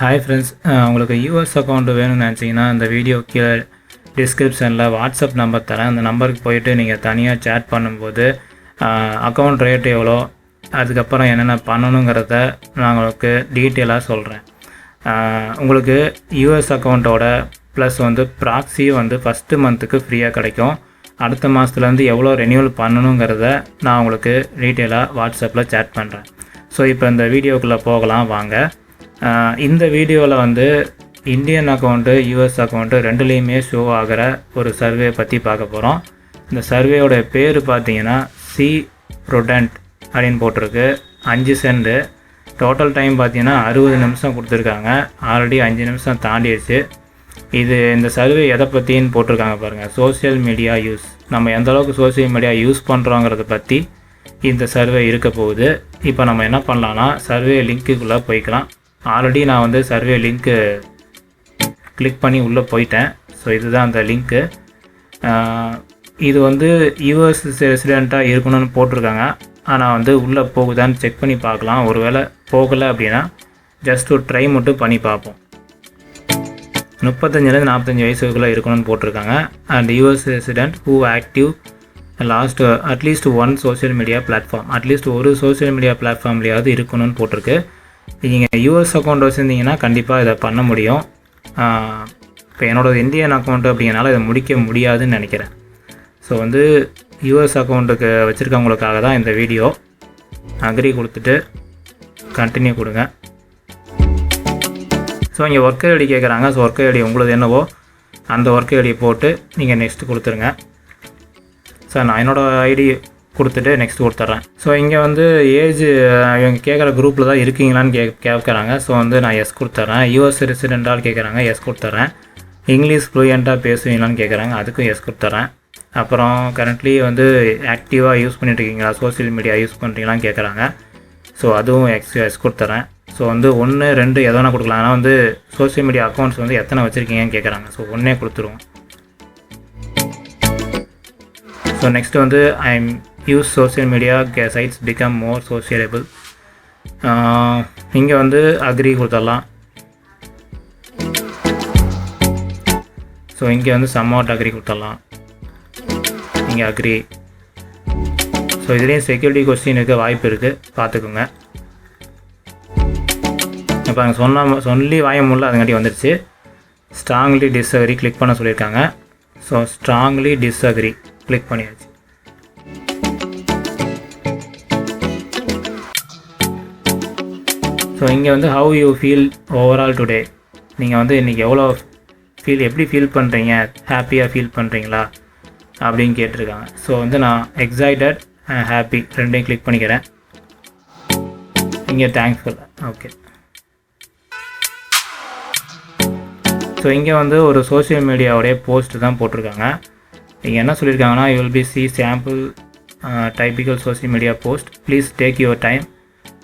Hi friends உங்களுக்கு US account வேணும்னு நினச்சிங்கன்னா இந்த வீடியோ கீழே டிஸ்கிரிப்ஷனில் வாட்ஸ்அப் நம்பர் தரேன். அந்த நம்பருக்கு போயிட்டு நீங்கள் தனியாக சேட் பண்ணும்போது அக்கௌண்ட் ரேட் எவ்வளோ அதுக்கப்புறம் என்னென்ன பண்ணணுங்கிறத நான் உங்களுக்கு டீட்டெயிலாக சொல்கிறேன் உங்களுக்கு யூஎஸ் அக்கௌண்ட்டோட ப்ளஸ் வந்து ப்ராக்ஸி வந்து ஃபஸ்ட்டு மந்த்துக்கு ஃப்ரீயாக கிடைக்கும். அடுத்த மாதத்துலேருந்து எவ்வளோ ரெனியூவல் பண்ணணுங்கிறத நான் உங்களுக்கு டீட்டெயிலாக வாட்ஸ்அப்பில் சேட் பண்ணுறேன் ஸோ இப்போ இந்த வீடியோக்குள்ளே போகலாம் வாங்க. இந்த வீடியோவில் வந்து இந்தியன் அக்கௌண்ட்டு யூஎஸ் அக்கௌண்ட்டு ரெண்டுலேயுமே ஷோ ஆகிற ஒரு சர்வே பற்றி பார்க்க போகிறோம் இந்த சர்வேயோட பேர் பார்த்தீங்கன்னா சி ப்ரொடென்ட் அப்படின்னு போட்டிருக்கு. அஞ்சு செண்டு டோட்டல் டைம் பார்த்தீங்கன்னா அறுபது நிமிஷம் கொடுத்துருக்காங்க. ஆல்ரெடி அஞ்சு நிமிஷம் தாண்டிடுச்சு. இது இந்த சர்வே எதை பற்றின்னு போட்டிருக்காங்க பாருங்கள் சோஷியல் மீடியா யூஸ் நம்ம எந்த அளவுக்கு சோஷியல் மீடியா யூஸ் பண்ணுறோங்கிறத பற்றி இந்த சர்வே இருக்க போகுது. இப்போ நம்ம என்ன பண்ணலான்னா சர்வே லிங்க்குள்ளே போய்க்கலாம். ஆல்ரெடி நான் வந்து சர்வே லிங்க்கு கிளிக் பண்ணி உள்ளே போயிட்டேன். ஸோ இதுதான் அந்த லிங்க்கு இது வந்து யூஎஸ் ரெசிடெண்ட்டாக இருக்கணும்னு போட்டிருக்காங்க. ஆனால் வந்து உள்ளே போகுதான்னு செக் பண்ணி பார்க்கலாம். ஒருவேளை போகலை அப்படின்னா ஜஸ்ட் ஒரு ட்ரை மட்டும் பண்ணி பார்ப்போம். முப்பத்தஞ்சிலேருந்து நாற்பத்தஞ்சு வயசுக்குள்ளே இருக்கணும்னு போட்டிருக்காங்க. And US resident who active last at least one social media platform at least ஒரு சோஷியல் மீடியா பிளாட்ஃபார்ம்லையாவது இருக்கணும்னு போட்டிருக்கு. நீங்கள் யூஎஸ் அக்கௌண்ட் வச்சுருந்தீங்கன்னா கண்டிப்பாக இதை பண்ண முடியும். இப்போ என்னோடய இந்தியன் அக்கௌண்ட் அப்படிங்கிறனால இதை முடிக்க முடியாதுன்னு நினைக்கிறேன். ஸோ வந்து யூஎஸ் அக்கௌண்ட்டுக்கு வச்சுருக்கவங்களுக்காக தான் இந்த வீடியோ அக்ரி கொடுத்துட்டு கண்டினியூ கொடுங்க. ஸோ இங்கே ஒர்க் ஐடி கேட்குறாங்க ஸோ ஒர்க் ஐடி உங்களுக்கு என்னவோ அந்த ஒர்க் ஐடி போட்டு நீங்கள் நெக்ஸ்ட் கொடுத்துருங்க. சார் நான் என்னோடய ஐடி கொடுத்துட்டு நெக்ஸ்ட் கொடுத்துட்றேன். ஸோ இங்கே வந்து ஏஜ் இவங்க கேட்குற குரூப்பில் தான் இருக்கீங்களான்னு கே கேட்குறாங்க. ஸோ வந்து நான் எஸ் கொடுத்துட்றேன். யூஎஸ் ரெசிடென்டால் கேட்குறாங்க எஸ் கொடுத்துட்றேன். இங்கிலீஷ் ஃப்ளூயண்ட்டாக பேசுவீங்களான்னு கேட்குறாங்க அதுக்கும் எஸ் கொடுத்துட்றேன். அப்புறம் கரண்ட்லி வந்து ஆக்டிவாக யூஸ் பண்ணிட்டு இருக்கீங்களா? சோஷியல் மீடியா யூஸ் பண்ணுறீங்களான்னு கேட்குறாங்க. ஸோ அதுவும் எக்ஸ் எஸ் கொடுத்துட்றேன். ஸோ வந்து ஒன்று ரெண்டு எதனா கொடுக்கலாம். ஆனால் வந்து சோஷியல் மீடியா அக்கௌண்ட்ஸ் வந்து எத்தனை வச்சுருக்கீங்கன்னு கேட்குறாங்க. ஸோ ஒன்றே கொடுத்துருவோம். ஸோ நெக்ஸ்ட் வந்து I am use social media K sites become more sociable இங்கே வந்து அக்ரி கொடுத்துடலாம். ஸோ இங்கே வந்து சம்மாட் அக்ரி கொடுத்துடலாம். இங்கே அக்ரி ஸோ இதுலேயும் செக்யூரிட்டி கொஸ்டின் இருக்க வாய்ப்பு இருக்குது பார்த்துக்கோங்க. இப்போ அங்கே சொன்ன சொல்லி வாய முடியல அதுங்காட்டி வந்துடுச்சு ஸ்ட்ராங்லி டிஸ்அக்ரி கிளிக் பண்ண சொல்லியிருக்காங்க. ஸோ ஸ்ட்ராங்லி டிஸ்அக்ரி கிளிக் பண்ணியாச்சு. ஸோ இங்கே வந்து how you feel overall today நீங்கள் வந்து இன்றைக்கி எவ்வளோ ஃபீல் எப்படி ஃபீல் பண்ணுறீங்க ஹாப்பியாக ஃபீல் பண்ணுறீங்களா அப்படின்னு கேட்டிருக்காங்க. ஸோ வந்து நான் எக்ஸைட்டட் ஹாப்பி ரெண்டையும் கிளிக் பண்ணிக்கிறேன். இங்கே தேங்க்ஸ்ஃபுல் ஓகே ஸோ இங்கே வந்து ஒரு சோஷியல் மீடியாவுடைய போஸ்ட் தான் போட்டிருக்காங்க. இங்கே என்ன சொல்லியிருக்காங்கன்னா you will be see sample typical social media post please take your time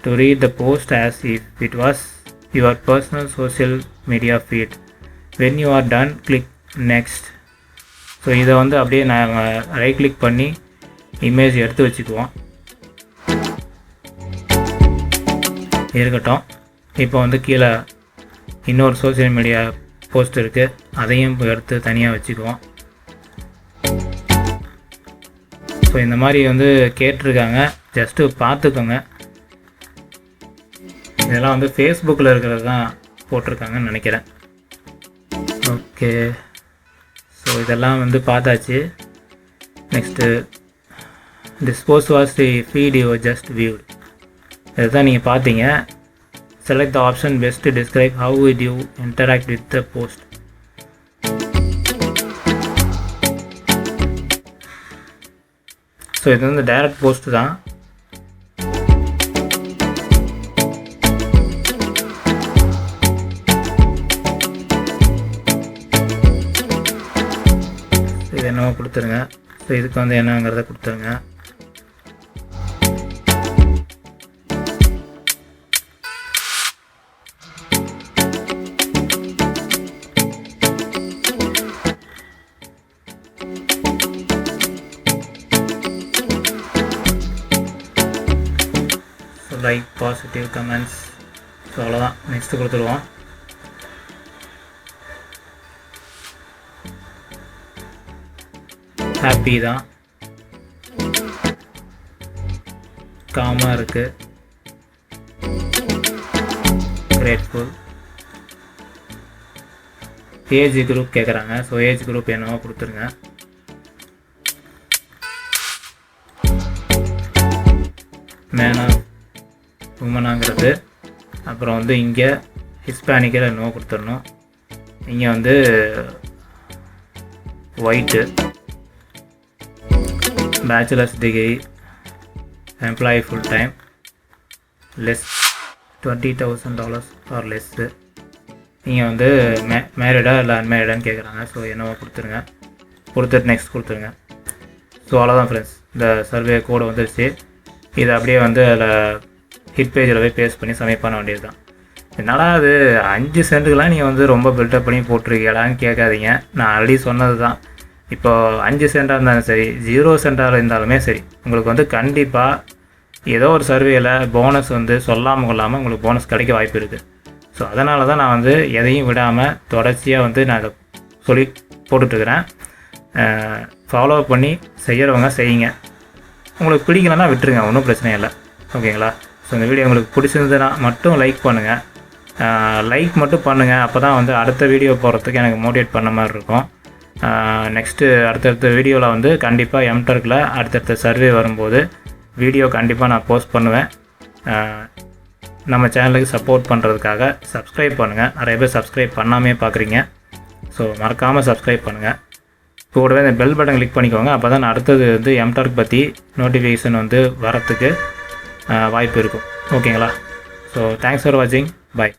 to read the post as if it was your personal social media feed when you are done click next so இதை வந்து அப்படியே நாங்கள் right click பண்ணி image எடுத்து வச்சுக்குவோம். இருக்கட்டும். இப்போ வந்து கீழே இன்னொரு சோஷியல் மீடியா போஸ்ட் இருக்குது அதையும் எடுத்து தனியாக வச்சுக்குவோம். ஸோ இந்த மாதிரி வந்து கேட்டிருக்காங்க. ஜஸ்ட்டு பார்த்துக்கோங்க. இதெல்லாம் வந்து ஃபேஸ்புக்கில் இருக்கிறது தான் போட்டிருக்காங்கன்னு நினைக்கிறேன். ஓகே ஸோ இதெல்லாம் வந்து பார்த்தாச்சு. Next this post was the video just viewed இதுதான் நீங்கள் பார்த்தீங்க. Select the option best describe how would you interact with the post so இது வந்து டைரக்ட் போஸ்ட் தான். இது என்னவோ கொடுத்துருங்க. ஸோ இதுக்கு வந்து என்னங்கிறத கொடுத்துருங்க. லைக் பாசிட்டிவ் கமெண்ட்ஸ் ஸோ அவ்வளோதான் நெக்ஸ்ட்டு கொடுத்துருவோம். ஹாப்பி தான். காமாக இருக்குது கிரேட்ஃபுல் ஏஜ் குரூப் கேட்குறாங்க ஸோ ஏஜ் குரூப் என்னவோ கொடுத்துருங்க. மேனா உமனாங்கிறது அப்புறம் வந்து இங்கே ஹிஸ்பானிக்கில் என்னவோ கொடுத்துடணும். இங்கே வந்து white bachelor's degree employee full time less twenty thousand dollars or less நீங்கள் வந்து மே மேரிடா இல்லை அன்மேரிடான்னு கேட்குறாங்க ஸோ என்னவோ கொடுத்துருங்க. கொடுத்துட்டு நெக்ஸ்ட் கொடுத்துருங்க. ஸோ அவ்வளோதான் ஃப்ரெண்ட்ஸ் இந்த சர்வே கோடு வந்துருச்சு. இதை அப்படியே வந்து அதில் ஹிட் பேஜில் போய் பேஸ்ட் பண்ணி சப்மிட் பண்ண வேண்டியது தான் என்னடா அது அஞ்சு சென்ட்டுக்கெலாம் நீங்கள் வந்து ரொம்ப பில்டப் பண்ணி போட்டிருக்கீங்களான்னு கேட்காதீங்க. நான் ஆல்ரெடி சொன்னது தான் இப்போ அஞ்சு சென்டாக இருந்தாலும் சரி ஜீரோ சென்டாக இருந்தாலுமே சரி உங்களுக்கு வந்து கண்டிப்பாக ஏதோ ஒரு சர்வேயில் போனஸ் வந்து சொல்லாமல் கொள்ளாமல் உங்களுக்கு போனஸ் கிடைக்க வாய்ப்பு இருக்குது ஸோ அதனால தான் நான் வந்து எதையும் விடாமல் தொடர்ச்சியாக வந்து நான் இதை சொல்லி போட்டுட்ருக்கிறேன். ஃபாலோ பண்ணி செய்கிறவங்க செய்யுங்க. உங்களுக்கு பிடிக்கலன்னா விட்டுருங்க ஒன்றும் பிரச்சனை இல்லை. ஓகேங்களா? ஸோ இந்த வீடியோ உங்களுக்கு பிடிச்சிருந்ததுன்னா மட்டும் லைக் பண்ணுங்கள் லைக் மட்டும் பண்ணுங்கள் அப்போ தான் வந்து அடுத்த வீடியோ போகிறதுக்கு எனக்கு மோட்டிவேட் பண்ண மாதிரி இருக்கும். நெக்ஸ்ட்டு அடுத்தடுத்த வீடியோவில் வந்து கண்டிப்பாக எம்டர்க்கில் அடுத்தடுத்த சர்வே வரும்போது வீடியோ கண்டிப்பாக நான் போஸ்ட் பண்ணுவேன். நம்ம சேனலுக்கு சப்போர்ட் பண்ணுறதுக்காக சப்ஸ்கிரைப் பண்ணுங்கள் நிறைய பேர் சப்ஸ்கிரைப் பண்ணாமே பார்க்குறீங்க ஸோ மறக்காமல் சப்ஸ்கிரைப் பண்ணுங்கள் கூடவே இந்த பெல் பட்டன் கிளிக் பண்ணிக்கோங்க. அப்போ தான் அடுத்தது வந்து எம்டார்க் பற்றி நோட்டிஃபிகேஷன் வந்து வரத்துக்கு வாய்ப்பு இருக்கும். ஓகேங்களா ஸோ தேங்க்ஸ் ஃபார் வாட்சிங் பை